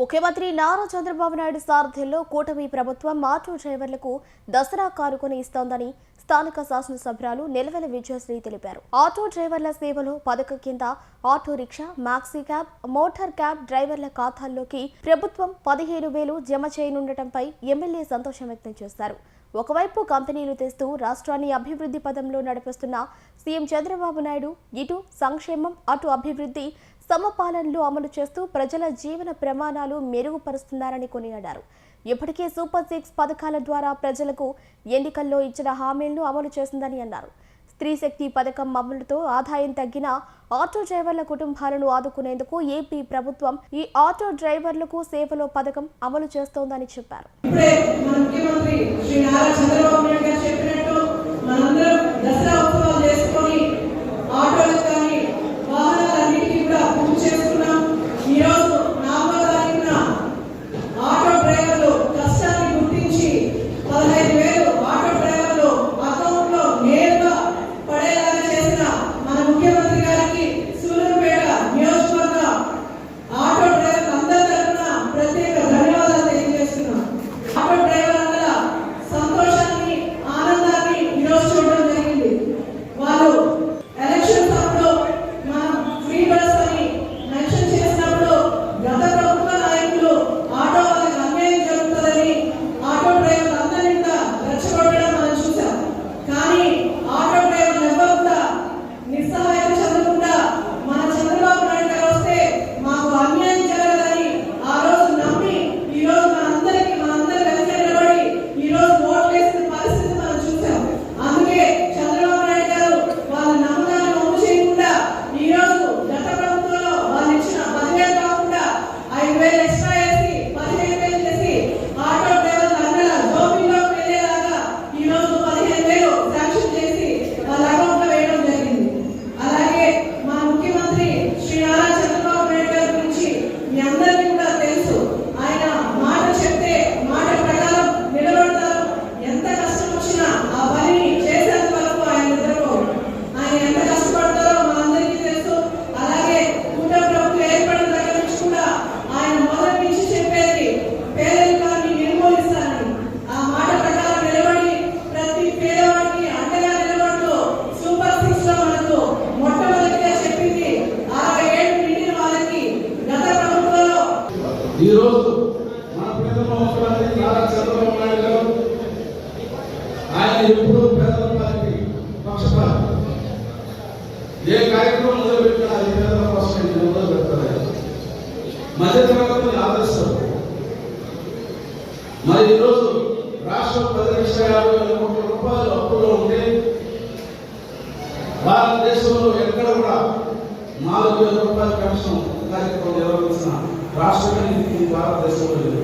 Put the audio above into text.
ముఖ్యమంత్రి నారా చంద్రబాబు నాయుడు సారథ్యంలో కూటమి ప్రభుత్వం ఆటో డ్రైవర్లకు దసరా కానుకొని ఇస్తోందని స్థానిక శాసనసభ్యురాలు నిలవెల విజయశ్రీ తెలిపారు. ఆటో డ్రైవర్ల సేవలో పథకం కింద auto rickshaw maxi cab motor cab డ్రైవర్ల ఖాతాల్లోకి ప్రభుత్వం పదిహేను వేలు జమ చేయనుండటంపై ఎమ్మెల్యే సంతోషం వ్యక్తం చేశారు. ఒకవైపు కంపెనీలు తెస్తూ రాష్ట్రాన్ని అభివృద్ధి పదంలో నడిపిస్తున్న సీఎం చంద్రబాబు నాయుడు ఇటు సంక్షేమం అటు అభివృద్ధి సమపాలనలు అమలు చేస్తూ ప్రజల జీవన ప్రమాణాలు మెరుగుపరుస్తున్నారని కొనియాడారు. ఇప్పటికే సూపర్ సిక్స్ పథకాల ద్వారా ప్రజలకు ఎన్నికల్లో ఇచ్చిన హామీలను అమలు చేసిందని అన్నారు. స్త్రీ శక్తి పథకం అమలుతో ఆదాయం తగ్గిన ఆటో డ్రైవర్ల కుటుంబాలను ఆదుకునేందుకు ఏపీ ప్రభుత్వం ఈ ఆటో డ్రైవర్లకు సేవలో పథకం అమలు చేస్తోందని చెప్పారు. కార్యక్రమం మొదలుపెట్టినా అది పేదల కోసం మొదలు పెడతారు ఆదరిస్తారు మరి ఈరోజు రాష్ట్రం పది లక్షల యాభై వేల కోట్ల రూపాయలు అప్పులో ఉంటే భారతదేశంలో ఎక్కడ కూడా నాలుగు వేల రూపాయల పెన్షన్ కార్యక్రమం నిర్వహించిన రాష్ట్రమే భారతదేశంలో లేదు.